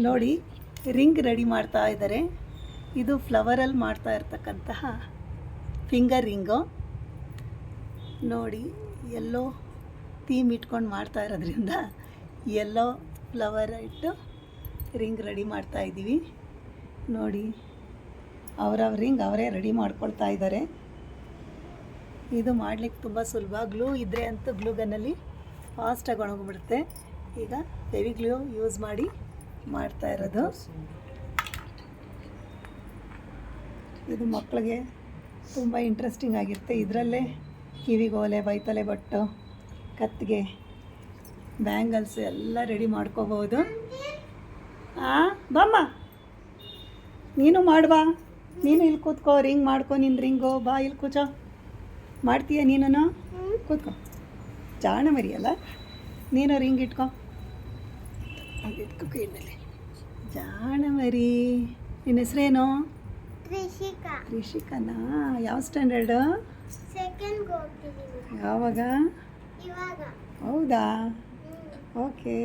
ನೋಡಿ, ring ready ಮಾಡ್ತಾ ಇದ್ದಾರೆ. ಇದು ಫ್ಲವರಲ್ಲಿ ಮಾಡ್ತಾ ಇರ್ತಕ್ಕಂತಹ ಫಿಂಗರ್ ರಿಂಗು. ನೋಡಿ, ಎಲ್ಲೋ ಥೀಮ್ ಇಟ್ಕೊಂಡು ಮಾಡ್ತಾ ಇರೋದ್ರಿಂದ ಎಲ್ಲೋ ಫ್ಲವರ್ ಇಟ್ಟು ರಿಂಗ್ ರೆಡಿ ಮಾಡ್ತಾ ಇದ್ದೀವಿ. ನೋಡಿ, ಅವರವ್ರ ರಿಂಗ್ ಅವರೇ ರೆಡಿ ಮಾಡ್ಕೊಳ್ತಾ ಇದ್ದಾರೆ. ಇದು ಮಾಡಲಿಕ್ಕೆ ತುಂಬ ಸುಲಭ. ಗ್ಲೂ ಇದ್ದರೆ ಅಂತೂ ಗ್ಲೂ ಗನ್ನಲ್ಲಿ ಫಾಸ್ಟಾಗಿ ಒಣಗಿಬಿಡುತ್ತೆ. ಈಗ ಹೆವಿ ಗ್ಲೂ ಯೂಸ್ ಮಾಡಿ ಮಾಡ್ತಾ ಇರೋದು. ಇದು ಮಕ್ಕಳಿಗೆ ತುಂಬ ಇಂಟ್ರೆಸ್ಟಿಂಗ್ ಆಗಿರುತ್ತೆ. ಇದರಲ್ಲೇ ಕಿವಿಗೆ ಓಲೆ ಬೈತಲೆ ಬಟ್ಟು, ಕತ್ತಿಗೆ ಬ್ಯಾಂಗಲ್ಸ್ ಎಲ್ಲ ರೆಡಿ ಮಾಡ್ಕೋಬೋದು. ಆ, ಬಮ್ಮ, ನೀನು ಮಾಡ್ಬಾ ನೀನು ಇಲ್ಲಿ ಕೂತ್ಕೋ ರಿಂಗ್ ಮಾಡ್ಕೊ ನಿನ್ನ ರಿಂಗು, ಬಾ ಇಲ್ಲಿ ಕೂಚೋ. ಮಾಡ್ತೀಯ ನೀನು ಕೂತ್ಕೋ. ಜಾಣ ಮರಿಯಲ್ಲ ನೀನು ರಿಂಗ್ ಇಟ್ಕೋ. ಅದು ಇಟ್ಕೋ ಕೈನಲ್ಲಿ ಜಾಣ ಮರಿ. ನಿನ್ನ ಹೆಸರೇನು? ರಿಷಿಕಾ ರಿಷಿಕನಾ ಯಾವ ಸ್ಟ್ಯಾಂಡರ್ಡು ಸೆಕೆಂಡ್ ಹೋಗ್ತಿದ್ದೀವಿ ಯಾವಾಗ? ಇವಾಗ. ಹೌದಾ? ಓಕೆ